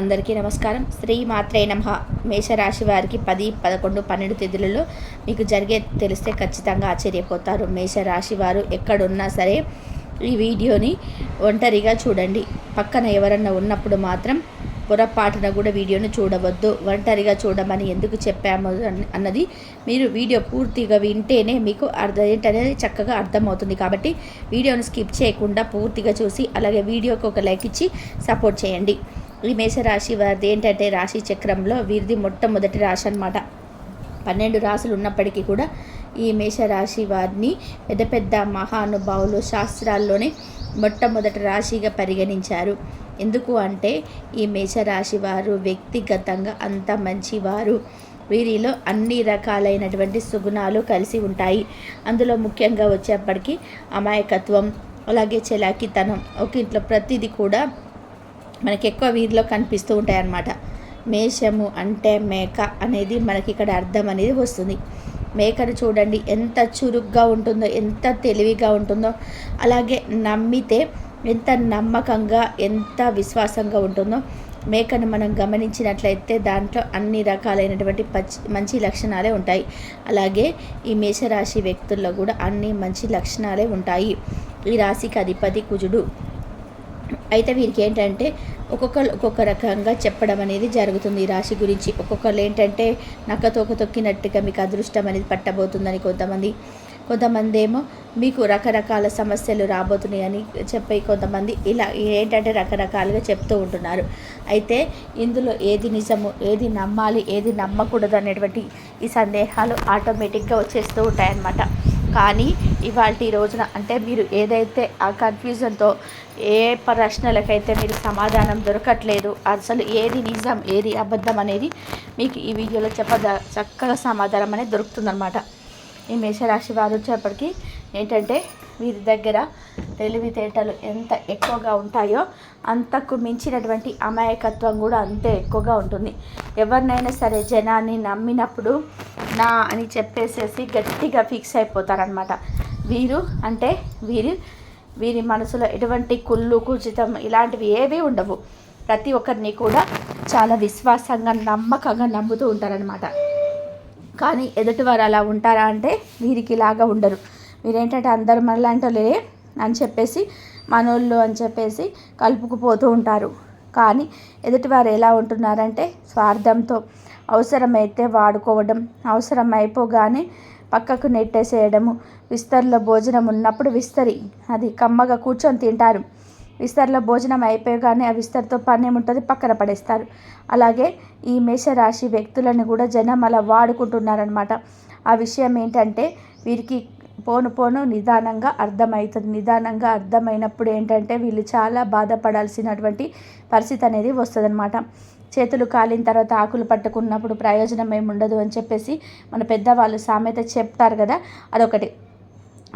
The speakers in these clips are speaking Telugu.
అందరికీ నమస్కారం. శ్రీ మాత్రే నమ. మేషరాశి వారికి పది పదకొండు పన్నెండు తేదీలలో మీకు జరిగే తెలిస్తే ఖచ్చితంగా ఆశ్చర్యపోతారు. మేషరాశి వారు ఎక్కడున్నా సరే ఈ వీడియోని ఒంటరిగా చూడండి. పక్కన ఎవరన్నా ఉన్నప్పుడు మాత్రం పొరపాటున కూడా వీడియోను చూడవద్దు. ఒంటరిగా చూడమని ఎందుకు చెప్పాము అన్నది మీరు వీడియో పూర్తిగా వింటేనే మీకు అర్థం ఏంటనేది చక్కగా అర్థమవుతుంది. కాబట్టి వీడియోను స్కిప్ చేయకుండా పూర్తిగా చూసి అలాగే వీడియోకి ఒక లైక్ ఇచ్చి సపోర్ట్ చేయండి. ఈ మేషరాశి వారిది ఏంటంటే రాశి చక్రంలో వీరిది మొట్టమొదటి రాశి అనమాట పన్నెండు రాశులు ఉన్నప్పటికీ కూడా ఈ మేషరాశి వారిని పెద్ద పెద్ద మహానుభావులు శాస్త్రాల్లోనే మొట్టమొదటి రాశిగా పరిగణించారు. ఎందుకు అంటే ఈ మేషరాశి వారు వ్యక్తిగతంగా అంత మంచివారు. వీరిలో అన్ని రకాలైనటువంటి సుగుణాలు కలిసి ఉంటాయి. అందులో ముఖ్యంగా వచ్చేప్పటికీ అమాయకత్వం అలాగే చెలాకితనం ఒక ఇంట్లో ప్రతిదీ కూడా మనకి ఎక్కువ వీరిలో కనిపిస్తూ ఉంటాయి అన్నమాట మేషము అంటే మేక అనేది మనకి ఇక్కడ అర్థం అనేది వస్తుంది. మేకను చూడండి ఎంత చురుగ్గా ఉంటుందో ఎంత తెలివిగా ఉంటుందో అలాగే నమ్మితే ఎంత నమ్మకంగా ఎంత విశ్వాసంగా ఉంటుందో మేకను మనం గమనించినట్లయితే దాంట్లో అన్ని రకాలైనటువంటి పచ్చి మంచి లక్షణాలే ఉంటాయి. అలాగే ఈ మేషరాశి వ్యక్తుల్లో కూడా అన్ని మంచి లక్షణాలే ఉంటాయి. ఈ రాశికి అధిపతి కుజుడు. అయితే వీరికి ఏంటంటే ఒక్కొక్కరు ఒక్కొక్క రకంగా చెప్పడం అనేది జరుగుతుంది ఈ రాశి గురించి. ఒక్కొక్కరు ఏంటంటే నక్కతోక తొక్కినట్టుగా మీకు అదృష్టం అనేది పట్టబోతుందని కొంతమంది కొంతమంది ఏమో మీకు రకరకాల సమస్యలు రాబోతున్నాయని చెప్పి కొంతమంది ఇలా ఏంటంటే రకరకాలుగా చెప్తూ ఉంటున్నారు. అయితే ఇందులో ఏది నిజము ఏది నమ్మాలి ఏది నమ్మకూడదు అనేటువంటి ఈ సందేహాలు ఆటోమేటిక్గా వచ్చేస్తూ ఉంటాయన్నమాట. కానీ ఇవాళ రోజున అంటే మీరు ఏదైతే ఆ కన్ఫ్యూజన్తో ఏ ప్రశ్నలకైతే మీరు సమాధానం దొరకట్లేదు అసలు ఏది నిజం ఏది అబద్ధం అనేది మీకు ఈ వీడియోలో చెప్పద చక్కగా సమాధానం అనేది దొరుకుతుందన్నమాట. ఈ మేషరాశి వారు వచ్చేప్పటికి ఏంటంటే వీరి దగ్గర తెలివితేటలు ఎంత ఎక్కువగా ఉంటాయో అంతకు మించినటువంటి అమాయకత్వం కూడా అంతే ఎక్కువగా ఉంటుంది. ఎవరినైనా సరే జనాన్ని నమ్మినప్పుడు నా అని చెప్పేసేసి గట్టిగా ఫిక్స్ అయిపోతారనమాట వీరు అంటే వీరి వీరి మనసులో ఎటువంటి కుళ్ళు కుచితం ఇలాంటివి ఏవీ ఉండవు. ప్రతి ఒక్కరిని కూడా చాలా విశ్వాసంగా నమ్మకంగా నమ్ముతూ ఉంటారనమాట కానీ ఎదుటివారు అలా ఉంటారా అంటే వీరికి ఇలాగా ఉండరు. మీరేంటంటే అందరు మనలాంటి అని చెప్పేసి మనోళ్ళు అని చెప్పేసి కలుపుకుపోతూ ఉంటారు. కానీ ఎదుటివారు ఎలా ఉంటున్నారంటే స్వార్థంతో అవసరమైతే వాడుకోవడం అవసరం అయిపోగానే పక్కకు నెట్టేసేయడము విస్తరిలో భోజనం ఉన్నప్పుడు విస్తరి అది కమ్మగా కూర్చొని తింటారు. విస్తరిలో భోజనం అయిపోగానే ఆ విస్తరితో పని ఏముంటుంది పక్కన పడేస్తారు. అలాగే ఈ మేషరాశి వ్యక్తులను కూడా జనం అలా వాడుకుంటున్నారనమాట ఆ విషయం ఏంటంటే వీరికి పోను పోను నిదానంగా అర్థమవుతుంది నిదానంగా అర్థమైనప్పుడు ఏంటంటే వీళ్ళు చాలా బాధపడాల్సినటువంటి పరిస్థితి అనేది వస్తుందన్నమాట. చేతులు కాలిన తర్వాత ఆకులు పట్టుకున్నప్పుడు ప్రయోజనం ఏమి ఉండదు అని చెప్పేసి మన పెద్దవాళ్ళు సామెత చెప్తారు కదా అదొకటి.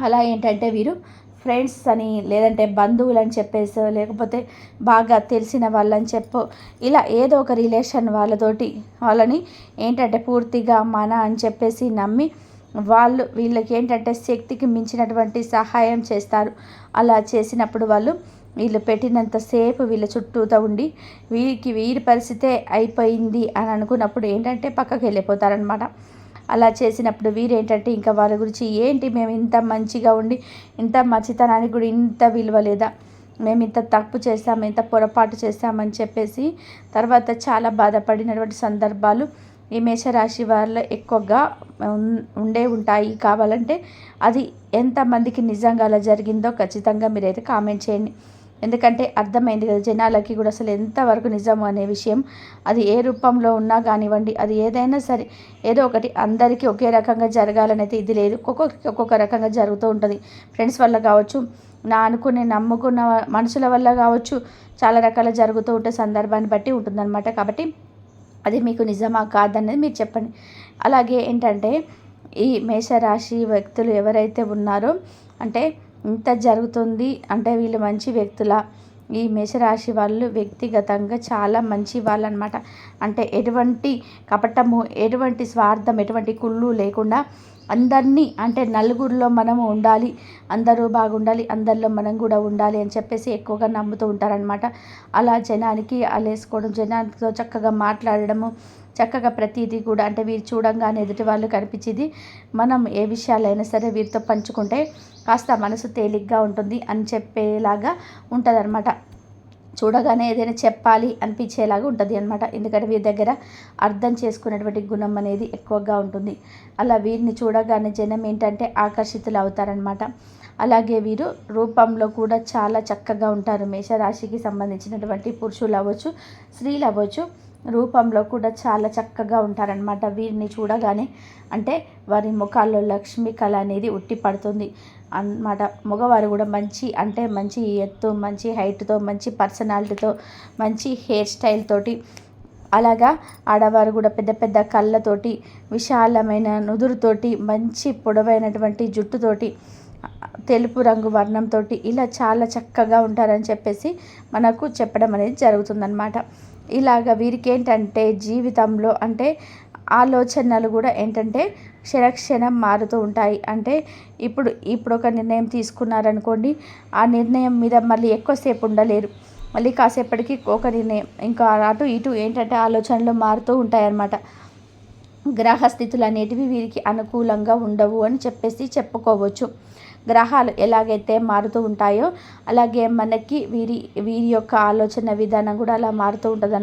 అలా ఏంటంటే వీరు ఫ్రెండ్స్ అని లేదంటే బంధువులు అని చెప్పేసి లేకపోతే బాగా తెలిసిన వాళ్ళని చెప్పు ఇలా ఏదో ఒక రిలేషన్ వాళ్ళతోటి వాళ్ళని ఏంటంటే పూర్తిగా మన అని చెప్పేసి నమ్మి వాళ్ళు వీళ్ళకి ఏంటంటే శక్తికి మించినటువంటి సహాయం చేస్తారు. అలా చేసినప్పుడు వాళ్ళు వీళ్ళు పెట్టినంతసేపు వీళ్ళ చుట్టూతో ఉండి వీరికి వీరి పరిస్థితే అయిపోయింది అని అనుకున్నప్పుడు ఏంటంటే పక్కకి వెళ్ళిపోతారనమాట అలా చేసినప్పుడు వీరేంటంటే ఇంకా వాళ్ళ గురించి ఏంటి మేము ఇంత మంచిగా ఉండి ఇంత మంచితనానికి కూడా ఇంత విలువ లేదా? మేము ఇంత తప్పు చేస్తాము ఇంత పొరపాటు చేస్తామని చెప్పేసి తర్వాత చాలా బాధపడినటువంటి సందర్భాలు ఈ మేషరాశి వాళ్ళు ఎక్కువగా ఉండే ఉంటాయి. కావాలంటే అది ఎంతమందికి నిజంగా అలా జరిగిందో ఖచ్చితంగా మీరైతే కామెంట్ చేయండి. ఎందుకంటే అర్థమైంది కదా జనాలకి కూడా అసలు ఎంతవరకు నిజము అనే విషయం. అది ఏ రూపంలో ఉన్నా కానివ్వండి అది ఏదైనా సరే ఏదో ఒకటి అందరికీ ఒకే రకంగా జరగాలనైతే ఇది లేదు. ఒక్కొక్కరికి ఒక్కొక్క రకంగా జరుగుతూ ఉంటుంది. ఫ్రెండ్స్ వల్ల కావచ్చు నా అనుకునే నమ్ముకున్న మనుషుల వల్ల కావచ్చు చాలా రకాల జరుగుతూ ఉంటే సందర్భాన్ని బట్టి ఉంటుందన్నమాట. కాబట్టి అది మీకు నిజమా కాదనేది మీరు చెప్పండి. అలాగే ఏంటంటే ఈ మేషరాశి వ్యక్తులు ఎవరైతే ఉన్నారో అంటే ఇంత జరుగుతుంది అంటే వీళ్ళు మంచి వ్యక్తుల? ఈ మేషరాశి వాళ్ళు వ్యక్తిగతంగా చాలా మంచి వాళ్ళు అనమాట అంటే ఎటువంటి కపటము ఎటువంటి స్వార్థం ఎటువంటి కుళ్ళు లేకుండా అందరినీ అంటే నలుగురిలో మనము ఉండాలి అందరూ బాగుండాలి అందరిలో మనం కూడా ఉండాలి అని చెప్పేసి ఎక్కువగా నమ్ముతూ ఉంటారనమాట అలా జనానికి అలేసుకోవడం జనాలతో చక్కగా మాట్లాడడము చక్కగా ప్రతిదీ కూడా అంటే వీరు చూడంగానే ఎదుటి వాళ్ళు కనిపించేది మనం ఏ విషయాలైనా సరే వీరితో పంచుకుంటే కాస్త మనసు తేలిగ్గా ఉంటుంది అని చెప్పేలాగా ఉంటుందన్నమాట. చూడగానే ఏదైనా చెప్పాలి అనిపించేలాగా ఉంటుంది అనమాట ఎందుకంటే వీరి దగ్గర అర్థం చేసుకునేటువంటి గుణం అనేది ఎక్కువగా ఉంటుంది. అలా వీరిని చూడగానే జనం ఏంటంటే ఆకర్షితులు అవుతారనమాట అలాగే వీరు రూపంలో కూడా చాలా చక్కగా ఉంటారు. మేషరాశికి సంబంధించినటువంటి పురుషులు అవ్వచ్చు స్త్రీలు అవ్వచ్చు రూపంలో కూడా చాలా చక్కగా ఉంటారనమాట వీరిని చూడగానే అంటే వారి ముఖాల్లో లక్ష్మి కళ అనేది ఉట్టి పడుతుంది. అన్నమాట. మగవారు కూడా మంచి అంటే మంచి ఎత్తు మంచి హైట్తో మంచి పర్సనాలిటీతో మంచి హెయిర్ స్టైల్ తోటి అలాగా ఆడవారు కూడా పెద్ద పెద్ద కళ్ళతోటి విశాలమైన నుదురుతోటి మంచి పొడవైనటువంటి జుట్టుతోటి తెలుపు రంగు వర్ణంతో ఇలా చాలా చక్కగా ఉంటారని చెప్పేసి మనకు చెప్పడం అనేది జరుగుతుందన్నమాట. ఇలాగ వీరికి ఏంటంటే జీవితంలో అంటే ఆలోచనలు కూడా ఏంటంటే క్షణక్షణం మారుతూ ఉంటాయి. అంటే ఇప్పుడు ఇప్పుడు ఒక నిర్ణయం తీసుకున్నారనుకోండి ఆ నిర్ణయం మీద మళ్ళీ ఎక్కువసేపు ఉండలేరు. మళ్ళీ కాసేపటికి ఒక నిర్ణయం. ఇంకా అటు ఇటు ఏంటంటే ఆలోచనలు మారుతూ ఉంటాయన్నమాట. గ్రహస్థితులు అనేటివి వీరికి అనుకూలంగా ఉండవు అని చెప్పేసి చెప్పుకోవచ్చు. గ్రహాలు ఎలాగైతే మారుతూ ఉంటాయో అలాగే మనకి వీరి వీరి యొక్క ఆలోచన విధానం కూడా అలా మారుతూ ఉంటుంది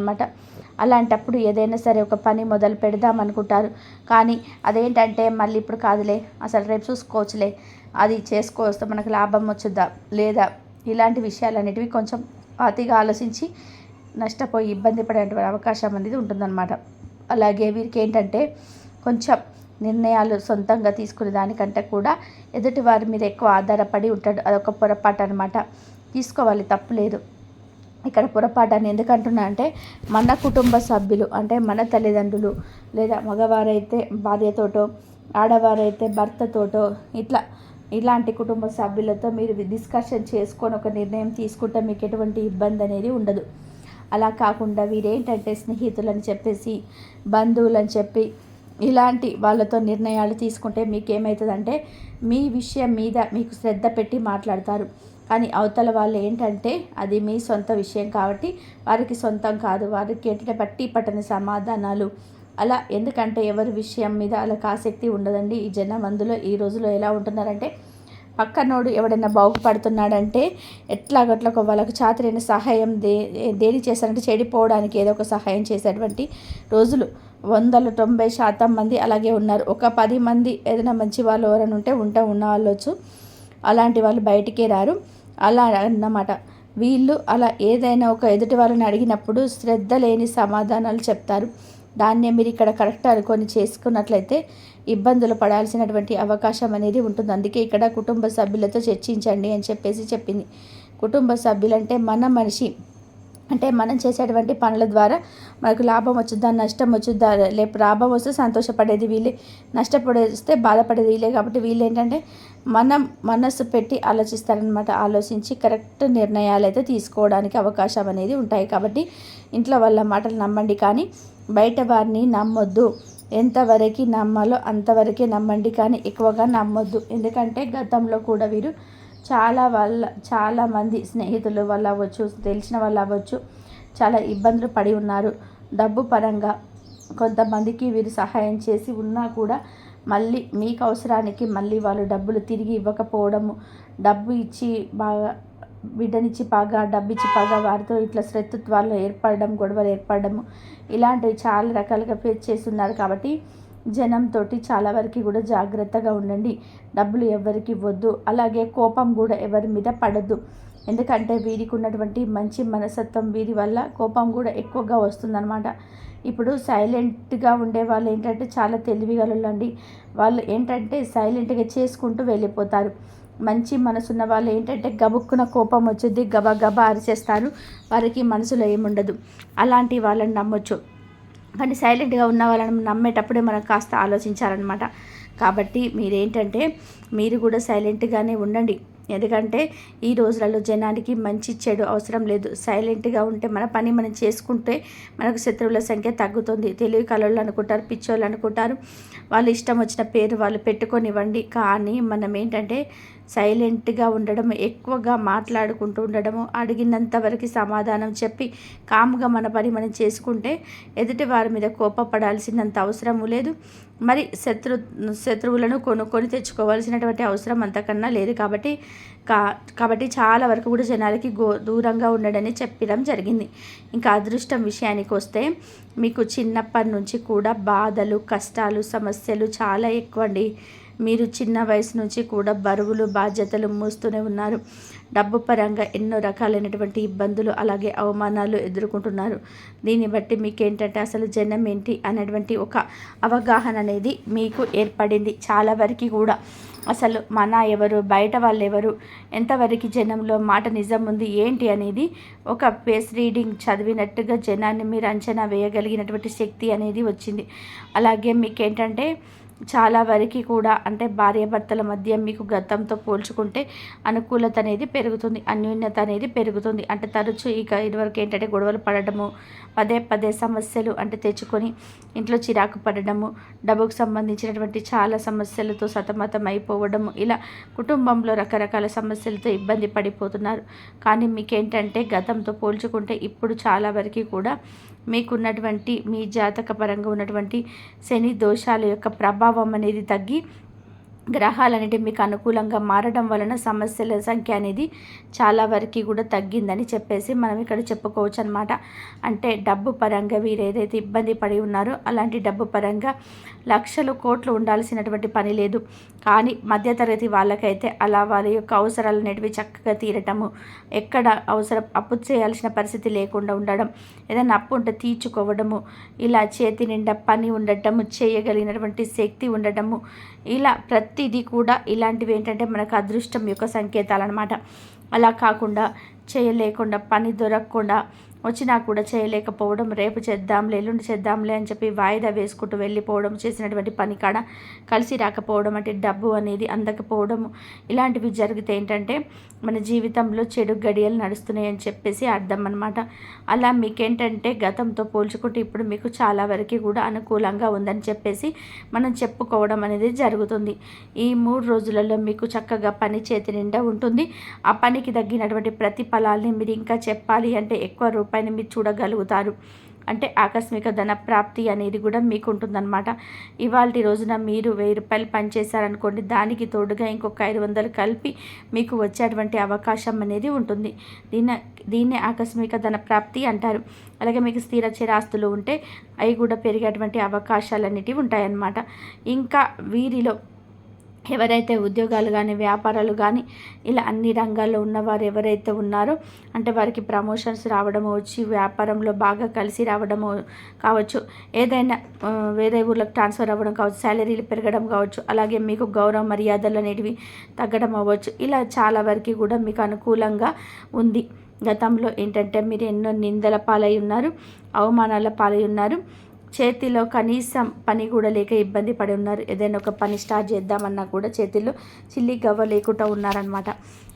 అలాంటప్పుడు ఏదైనా సరే ఒక పని మొదలు పెడదాం అనుకుంటారు. కానీ అదేంటంటే మళ్ళీ ఇప్పుడు కాదులే అసలు రేపు చూసుకోవచ్చులే అది చేసుకోవస్తే మనకు లాభం వచ్చుద్దా లేదా? ఇలాంటి విషయాలనేటివి కొంచెం అతిగా ఆలోచించి నష్టపోయి ఇబ్బంది పడేటువంటి అవకాశం అనేది ఉంటుందన్నమాట. అలాగే వీరికి ఏంటంటే కొంచెం నిర్ణయాలు సొంతంగా తీసుకునే దానికంటే కూడా ఎదుటి వారి మీద ఎక్కువ ఆధారపడి ఉంటాడు. అదొక పొరపాటు అనమాట తీసుకోవాలి తప్పు లేదు. ఇక్కడ పొరపాటు అని ఎందుకంటున్నా అంటే మన కుటుంబ సభ్యులు అంటే మన తల్లిదండ్రులు లేదా మగవారైతే భార్యతోటో ఆడవారైతే భర్తతోటో ఇట్లా ఇలాంటి కుటుంబ సభ్యులతో మీరు డిస్కషన్ చేసుకొని ఒక నిర్ణయం తీసుకుంటే మీకు ఎటువంటి ఇబ్బంది అనేది ఉండదు. అలా కాకుండా వీరేంటంటే స్నేహితులని చెప్పేసి బంధువులని చెప్పి ఇలాంటి వాళ్ళతో నిర్ణయాలు తీసుకుంటే మీకు ఏమవుతుందంటే మీ విషయం మీద మీకు శ్రద్ధ పెట్టి మాట్లాడతారు. కానీ అవతల వాళ్ళు ఏంటంటే అది మీ సొంత విషయం కాబట్టి వారికి సొంతం కాదు. వారికి ఏంటంటే పట్టి పట్టని సమాధానాలు. అలా ఎందుకంటే ఎవరి విషయం మీద అలా ఆసక్తి ఉండదండి. ఈ జనం అందులో ఈ రోజులో ఎలా ఉంటున్నారంటే పక్కనోడు ఎవడైనా బాగుపడుతున్నాడంటే ఎట్లాగట్లా వాళ్ళకు చాతరైన సహాయం దే దేని చేశారంటే చెడిపోవడానికి ఏదో ఒక సహాయం చేసేటువంటి రోజులు. వందల తొంభై శాతం మంది అలాగే ఉన్నారు. ఒక పది మంది ఏదైనా మంచి వాళ్ళు ఎవరైనా ఉంటే ఉంటా ఉన్న వాళ్ళు అలాంటి వాళ్ళు బయటికే రారు. అలా అన్నమాట. వీళ్ళు అలా ఏదైనా ఒక ఎదుటి వాళ్ళని అడిగినప్పుడు శ్రద్ధ లేని సమాధానాలు చెప్తారు. దాన్నే మీరు ఇక్కడ కరెక్ట్ అనుకొని చేసుకున్నట్లయితే ఇబ్బందులు పడాల్సినటువంటి అవకాశం అనేది ఉంటుంది. అందుకే ఇక్కడ కుటుంబ సభ్యులతో చర్చించండి అని చెప్పేసి చెప్పింది. కుటుంబ సభ్యులంటే మన మనిషి. అంటే మనం చేసేటువంటి పనుల ద్వారా మనకు లాభం వచ్చుద్దా నష్టం వచ్చుద్దా లేపు లాభం వస్తే సంతోషపడేది వీళ్ళే నష్టపడేస్తే బాధపడేది వీళ్ళే కాబట్టి వీళ్ళు ఏంటంటే మనం మనస్సు పెట్టి ఆలోచిస్తారనమాట ఆలోచించి కరెక్ట్ నిర్ణయాలు అయితే తీసుకోవడానికి అవకాశం అనేది ఉంటాయి కాబట్టి ఇంట్లో వాళ్ళ మాటలు నమ్మండి కానీ బయట వారిని నమ్మొద్దు. ఎంతవరకు నమ్మాలో అంతవరకే నమ్మండి కానీ ఎక్కువగా నమ్మొద్దు. ఎందుకంటే గతంలో కూడా వీరు చాలా వాళ్ళ చాలామంది స్నేహితులు వల్ల అవ్వచ్చు తెలిసిన వాళ్ళు అవ్వచ్చు చాలా ఇబ్బందులు పడి ఉన్నారు. డబ్బు పరంగా కొంతమందికి వీరు సహాయం చేసి ఉన్నా కూడా మళ్ళీ మీకు అవసరానికి మళ్ళీ వాళ్ళు డబ్బులు తిరిగి ఇవ్వకపోవడము డబ్బు ఇచ్చి బాగా బిడ్డనిచ్చి బాగా డబ్బు ఇచ్చి వారితో ఇట్లా శత్రుత్వాలు ఏర్పడడం గొడవలు ఏర్పడము ఇలాంటివి చాలా రకాలుగా ఫేస్ చేస్తున్నారు కాబట్టి జనంతో చాలా వరకు కూడా జాగ్రత్తగా ఉండండి. డబ్బులు ఎవరికి ఇవ్వద్దు అలాగే కోపం కూడా ఎవరి మీద పడద్దు. ఎందుకంటే వీరికి ఉన్నటువంటి మంచి మనసత్వం వీరి వల్ల కోపం కూడా ఎక్కువగా వస్తుందన్నమాట. ఇప్పుడు సైలెంట్గా ఉండే వాళ్ళు ఏంటంటే చాలా తెలివిగలండి వాళ్ళు ఏంటంటే సైలెంట్గా చేసుకుంటూ వెళ్ళిపోతారు. మంచి మనసున్న వాళ్ళు ఏంటంటే గబుక్కున కోపం వచ్చింది గబ గబా అరిచేస్తారు. వారికి మనసులో ఏముండదు. అలాంటి వాళ్ళని నమ్మొచ్చు. కానీ సైలెంట్గా ఉన్న వాళ్ళని నమ్మేటప్పుడే మనం కాస్త ఆలోచించాలన్నమాట. కాబట్టి మీరేంటంటే మీరు కూడా సైలెంట్గానే ఉండండి. ఎందుకంటే ఈ రోజులలో జనానికి మంచి చెడు అవసరం లేదు. సైలెంట్గా ఉంటే మన పని మనం చేసుకుంటే మనకు శత్రువుల సంఖ్య తగ్గుతుంది. తెలివి కళలు అనుకుంటారు పిచ్చోళ్ళు అనుకుంటారు. వాళ్ళు ఇష్టం వచ్చిన పేరు వాళ్ళు పెట్టుకొనివ్వండి. కానీ మనం ఏంటంటే సైలెంట్గా ఉండడం ఎక్కువగా మాట్లాడుకుంటూ ఉండడము అడిగినంత వరకు సమాధానం చెప్పి కామ్గా మన పని మనం చేసుకుంటే ఎదుటి వారి మీద కోపపడాల్సినంత అవసరము లేదు. మరి శత్రు శత్రువులను కొనుక్కొని తెచ్చుకోవాల్సినటువంటి అవసరం అంతకన్నా లేదు కాబట్టి కా కాబట్టి చాలా వరకు కూడా జనాలకి గో దూరంగా ఉండడని చెప్పడం జరిగింది. ఇంకా అదృష్టం విషయానికి వస్తే మీకు చిన్నప్పటి నుంచి కూడా బాధలు కష్టాలు సమస్యలు చాలా ఎక్కువ అండి మీరు చిన్న వయసు నుంచి కూడా బరువులు బాధ్యతలు మూస్తూనే ఉన్నారు. డబ్బు పరంగా ఎన్నో రకాలైనటువంటి ఇబ్బందులు అలాగే అవమానాలు ఎదుర్కొంటున్నారు. దీన్ని బట్టి మీకు ఏంటంటే అసలు జనం ఏంటి అనేటువంటి ఒక అవగాహన అనేది మీకు ఏర్పడింది చాలా వరకు కూడా. అసలు మన ఎవరు బయట వాళ్ళు ఎవరు ఎంతవరకు జనంలో మాట నిజం ఉంది ఏంటి అనేది ఒక పేస్ రీడింగ్ చదివినట్టుగా జనాన్ని మీరు అంచనా వేయగలిగినటువంటి శక్తి అనేది వచ్చింది. అలాగే మీకు ఏంటంటే చాలా వరకు కూడా అంటే భార్యాభర్తల మధ్య మీకు గతంతో పోల్చుకుంటే అనుకూలత అనేది పెరుగుతుంది అన్యోన్యత అనేది పెరుగుతుంది. అంటే తరచు ఇక ఇదివరకు ఏంటంటే గొడవలు పడడము పదే పదే సమస్యలు అంటే తెచ్చుకొని ఇంట్లో చిరాకు పడడము డబ్బుకు సంబంధించినటువంటి చాలా సమస్యలతో సతమతం అయిపోవడము ఇలా కుటుంబంలో రకరకాల సమస్యలతో ఇబ్బంది పడిపోతున్నారు. కానీ మీకేంటంటే గతంతో పోల్చుకుంటే ఇప్పుడు చాలా వరకు కూడా మీకున్నటువంటి మీ జాతక పరంగా ఉన్నటువంటి శని దోషాల యొక్క ప్రభావం అనేది తగ్గి గ్రహాలన్నిటి మీకు అనుకూలంగా మారడం వలన సమస్యల సంఖ్య అనేది చాలా వరకు కూడా తగ్గిందని చెప్పేసి మనం ఇక్కడ చెప్పుకోవచ్చు అనమాట అంటే డబ్బు పరంగా వీరు ఏదైతే ఇబ్బంది పడి ఉన్నారో అలాంటి డబ్బు పరంగా లక్షలు కోట్లు ఉండాల్సినటువంటి పని లేదు. కానీ మధ్యతరగతి వాళ్ళకైతే అలా వాళ్ళ యొక్క అవసరాలు అనేటివి చక్కగా తీరటము ఎక్కడ అవసరం అప్పు చేయాల్సిన పరిస్థితి లేకుండా ఉండడం ఏదైనా అప్పు ఉంటే తీర్చుకోవడము ఇలా చేతి నిండా పని ఉండటము చేయగలిగినటువంటి శక్తి ఉండటము ఇలా ప్రతి ప్రతిదీ కూడా ఇలాంటివి ఏంటంటే మనకు అదృష్టం యొక్క సంకేతాలు అనమాట అలా కాకుండా చేయలేకుండా పని దొరకకుండా వచ్చినా కూడా చేయలేకపోవడం రేపు చేద్దాంలే ఎల్లుండి చేద్దాంలే అని చెప్పి వాయిదా వేసుకుంటూ వెళ్ళిపోవడం చేసినటువంటి పని కాడ కలిసి రాకపోవడం అంటే డబ్బు అనేది అందకపోవడం. ఇలాంటివి జరిగితే ఏంటంటే మన జీవితంలో చెడు గడియలు నడుస్తున్నాయని చెప్పేసి అర్థం అనమాట అలా మీకేంటంటే గతంతో పోల్చుకుంటే ఇప్పుడు మీకు చాలా వరకు కూడా అనుకూలంగా ఉందని చెప్పేసి మనం చెప్పుకోవడం అనేది జరుగుతుంది. ఈ మూడు రోజులలో మీకు చక్కగా పని చేతి నిండా ఉంటుంది. ఆ పనికి తగ్గినటువంటి ప్రతిఫలాల్ని మీరు ఇంకా చెప్పాలి అంటే ఎక్కువ పైన మీరు చూడగలుగుతారు. అంటే ఆకస్మిక ధన ప్రాప్తి అనేది కూడా మీకు ఉంటుందన్నమాట ఇవాళ రోజున మీరు వెయ్యి రూపాయలు పనిచేశారనుకోండి దానికి తోడుగా ఇంకొక ఐదు వందలు కలిపి మీకు వచ్చేటువంటి అవకాశం అనేది ఉంటుంది. దీన్ని దీన్నే ఆకస్మిక ధన ప్రాప్తి అంటారు. అలాగే మీకు స్థిర చిరాస్తులు ఉంటే అవి కూడా పెరిగేటువంటి అవకాశాలు అనేటివి ఉంటాయన్నమాట. ఇంకా వీరిలో ఎవరైతే ఉద్యోగాలు కానీ వ్యాపారాలు కానీ ఇలా అన్ని రంగాల్లో ఉన్నవారు ఎవరైతే ఉన్నారో అంటే వారికి ప్రమోషన్స్ రావడము వచ్చి వ్యాపారంలో బాగా కలిసి రావడము కావచ్చు ఏదైనా వేరే ఊర్లకు ట్రాన్స్ఫర్ అవ్వడం కావచ్చు శాలరీలు పెరగడం కావచ్చు అలాగే మీకు గౌరవ మర్యాదలు అనేటివి తగ్గడం అవ్వచ్చు ఇలా చాలా వరకు కూడా మీకు అనుకూలంగా ఉంది. గతంలో ఏంటంటే మీరు ఎన్నో నిందల పాలై ఉన్నారు అవమానాల పాలై ఉన్నారు చేతిలో కనీసం పని కూడా లేక ఇబ్బంది పడి ఉన్నారు. ఏదైనా ఒక పని స్టార్ట్ చేద్దామన్నా కూడా చేతిలో చిల్లి గవ్వ లేకుండా ఉన్నారనమాట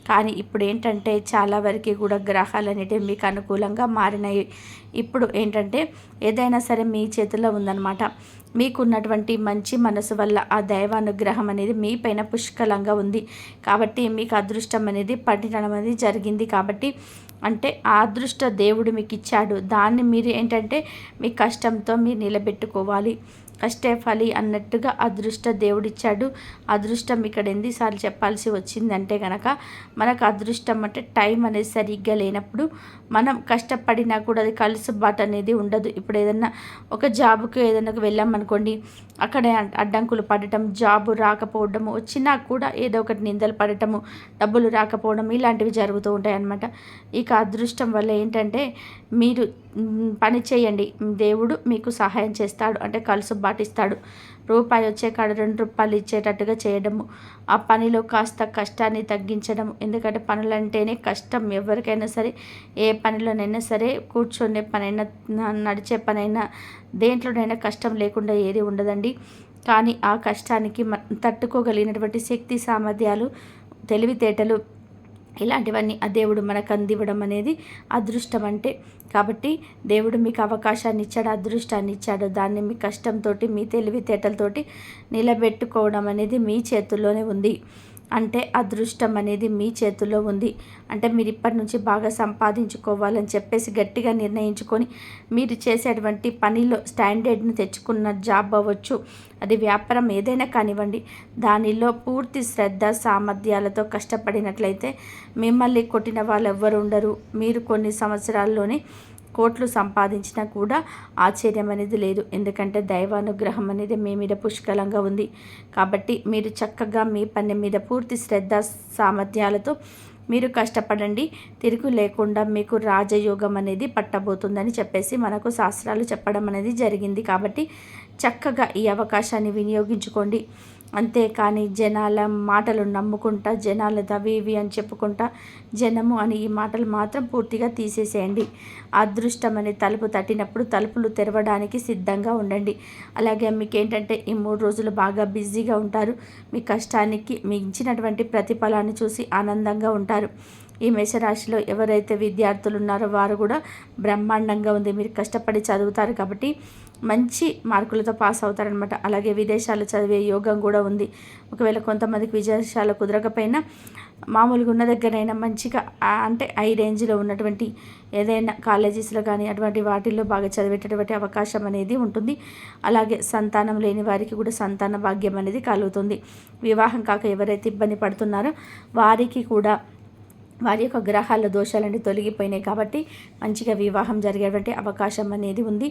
కానీ ఇప్పుడు ఏంటంటే చాలా వరకు కూడా గ్రహాలు అనేటివి మీకు అనుకూలంగా మారినాయి. ఇప్పుడు ఏంటంటే ఏదైనా సరే మీ చేతిలో ఉందన్నమాట. మీకున్నటువంటి మంచి మనసు వల్ల ఆ దైవానుగ్రహం అనేది మీ పైన పుష్కలంగా ఉంది. కాబట్టి మీకు అదృష్టం అనేది పట్టడం అనేది జరిగింది కాబట్టి అంటే ఆ అదృష్ట దేవుడు మీకు ఇచ్చాడు దాన్ని మీరు ఏంటంటే మీ కష్టంతో మీరు నిలబెట్టుకోవాలి. కష్టే ఫలి అన్నట్టుగా అదృష్ట దేవుడిచ్చాడు. అదృష్టం ఇక్కడ ఎన్నిసార్లు చెప్పాల్సి వచ్చిందంటే కనుక మనకు అదృష్టం అంటే టైం అనేది సరిగ్గా లేనప్పుడు మనం కష్టపడినా కూడా అది కలుసుబాటు అనేది ఉండదు. ఇప్పుడు ఏదన్నా ఒక జాబ్కి ఏదైనా వెళ్ళామనుకోండి అక్కడే అడ్డంకులు పడటం జాబు రాకపోవడము వచ్చినా కూడా ఏదో ఒకటి నిందలు పడటము డబ్బులు రాకపోవడం ఇలాంటివి జరుగుతూ ఉంటాయి అన్నమాట ఇక అదృష్టం వల్ల ఏంటంటే మీరు పని చేయండి. దేవుడు మీకు సహాయం చేస్తాడు. అంటే కలుసుబాటు ఇస్తాడు రూపాయి వచ్చే కాడ రెండు రూపాయలు ఇచ్చేటట్టుగా చేయడము. ఆ పనిలో కాస్త కష్టాన్ని తగ్గించడం ఎందుకంటే పనులంటేనే కష్టం. ఎవరికైనా సరే ఏ పనిలోనైనా సరే కూర్చొనే పనైనా నడిచే పనైనా దేంట్లోనైనా కష్టం లేకుండా ఏది ఉండదండి. కానీ ఆ కష్టానికి తట్టుకోగలిగినటువంటి శక్తి సామర్థ్యాలు తెలివితేటలు ఇలాంటివన్నీ ఆ దేవుడు మనకు అందివ్వడం అనేది అదృష్టం అంటే. కాబట్టి దేవుడు మీకు అవకాశాన్ని ఇచ్చాడు అదృష్టాన్ని ఇచ్చాడు. దాన్ని మీ కష్టంతో మీ తెలివితేటలతోటి నిలబెట్టుకోవడం అనేది మీ చేతుల్లోనే ఉంది. అంటే అదృష్టం అనేది మీ చేతుల్లో ఉంది. అంటే మీరు ఇప్పటి నుంచి బాగా సంపాదించుకోవాలని చెప్పేసి గట్టిగా నిర్ణయించుకొని మీరు చేసేటువంటి పనిలో స్టాండర్డ్ని తెచ్చుకున్న జాబ్ అవ్వచ్చు. అది వ్యాపారం ఏదైనా కానివ్వండి. దానిలో పూర్తి శ్రద్ధ సామర్థ్యాలతో కష్టపడినట్లయితే మిమ్మల్ని కొట్టిన వాళ్ళు ఎవ్వరు ఉండరు. మీరు కొన్ని సంవత్సరాల్లోనే కోట్లు సంపాదించినా కూడా ఆశ్చర్యం అనేది లేదు. ఎందుకంటే దైవానుగ్రహం అనేది మీ మీద పుష్కలంగా ఉంది. కాబట్టి మీరు చక్కగా మీ పని మీద పూర్తి శ్రద్ధ సామర్థ్యాలతో మీరు కష్టపడండి. తిరుగు లేకుండా మీకు రాజయోగం అనేది పట్టబోతుందని చెప్పేసి మనకు శాస్త్రాలు చెప్పడం అనేది జరిగింది. కాబట్టి చక్కగా ఈ అవకాశాన్ని వినియోగించుకోండి. అంతేకాని జనాల మాటలు నమ్ముకుంటా జనాలు అవి ఇవి అని చెప్పుకుంటా జనము అని ఈ మాటలు మాత్రం పూర్తిగా తీసేసేయండి. అదృష్టం అనే తలుపు తట్టినప్పుడు తలుపులు తెరవడానికి సిద్ధంగా ఉండండి. అలాగే మీకు ఏంటంటే ఈ మూడు రోజులు బాగా బిజీగా ఉంటారు. మీ కష్టానికి మీ ఇచ్చినటువంటి ప్రతిఫలాన్ని చూసి ఆనందంగా ఉంటారు. ఈ మేషరాశిలో ఎవరైతే విద్యార్థులు ఉన్నారో వారు కూడా బ్రహ్మాండంగా ఉంది. మీరు కష్టపడి చదువుతారు కాబట్టి మంచి మార్కులతో పాస్ అవుతారనమాట అలాగే విదేశాలు చదివే యోగం కూడా ఉంది. ఒకవేళ కొంతమందికి విదేశాలు కుదరకపోయినా మామూలుగా ఉన్న దగ్గరైనా మంచిగా అంటే ఐ రేంజ్లో ఉన్నటువంటి ఏదైనా కాలేజెస్లో కానీ అటువంటి వాటిల్లో బాగా చదివేటటువంటి అవకాశం అనేది ఉంటుంది. అలాగే సంతానం లేని వారికి కూడా సంతాన భాగ్యం అనేది కలుగుతుంది. వివాహం కాక ఎవరైతే ఇబ్బంది పడుతున్నారో వారికి కూడా వారి యొక్క గ్రహాల దోషాలన్నీ తొలగిపోయినాయి కాబట్టి మంచిగా వివాహం జరిగేటువంటి అవకాశం అనేది ఉంది.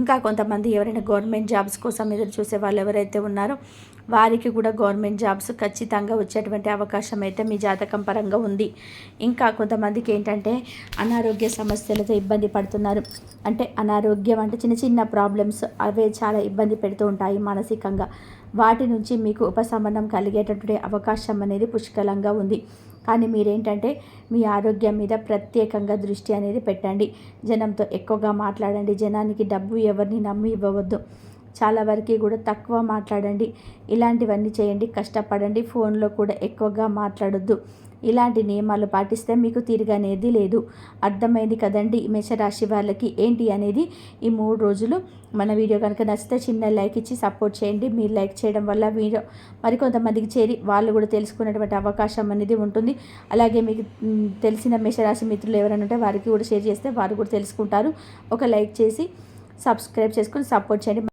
ఇంకా కొంతమంది ఎవరైనా గవర్నమెంట్ జాబ్స్ కోసం ఎదురు చూసే వాళ్ళు ఎవరైతే ఉన్నారో వారికి కూడా గవర్నమెంట్ జాబ్స్ ఖచ్చితంగా వచ్చేటువంటి అవకాశం అయితే మీ జాతకం పరంగా ఉంది. ఇంకా కొంతమందికి ఏంటంటే అనారోగ్య సమస్యలతో ఇబ్బంది పడుతున్నారు. అంటే అనారోగ్యం అంటే చిన్న చిన్న ప్రాబ్లమ్స్ అవే చాలా ఇబ్బంది పెడుతూ ఉంటాయి మానసికంగా. వాటి నుంచి మీకు ఉపశమనం కలిగేటటువంటి అవకాశం అనేది పుష్కలంగా ఉంది. కానీ మీరేంటంటే మీ ఆరోగ్యం మీద ప్రత్యేకంగా దృష్టి అనేది పెట్టండి. జనంతో ఎక్కువగా మాట్లాడండి. జనానికి డబ్బు ఎవరిని నమ్మి ఇవ్వవద్దు. చాలా వరకు కూడా తక్కువ మాట్లాడండి. ఇలాంటివన్నీ చేయండి. కష్టపడండి. ఫోన్లో కూడా ఎక్కువగా మాట్లాడొద్దు. ఇలాంటి నియమాలు పాటిస్తే మీకు తిరగనేది లేదు. అర్థమైంది కదండి మేషరాశి వాళ్ళకి ఏంటి అనేది? ఈ మూడు రోజులు మన వీడియో కనుక నచ్చితే చిన్న లైక్ ఇచ్చి సపోర్ట్ చేయండి. మీరు లైక్ చేయడం వల్ల వీడియో మరికొంతమందికి చేరి వాళ్ళు కూడా తెలుసుకునేటువంటి అవకాశం అనేది ఉంటుంది. అలాగే మీకు తెలిసిన మేషరాశి మిత్రులు ఎవరైనా ఉంటే వారికి కూడా షేర్ చేస్తే వారు కూడా తెలుసుకుంటారు. ఒక లైక్ చేసి సబ్స్క్రైబ్ చేసుకుని సపోర్ట్ చేయండి.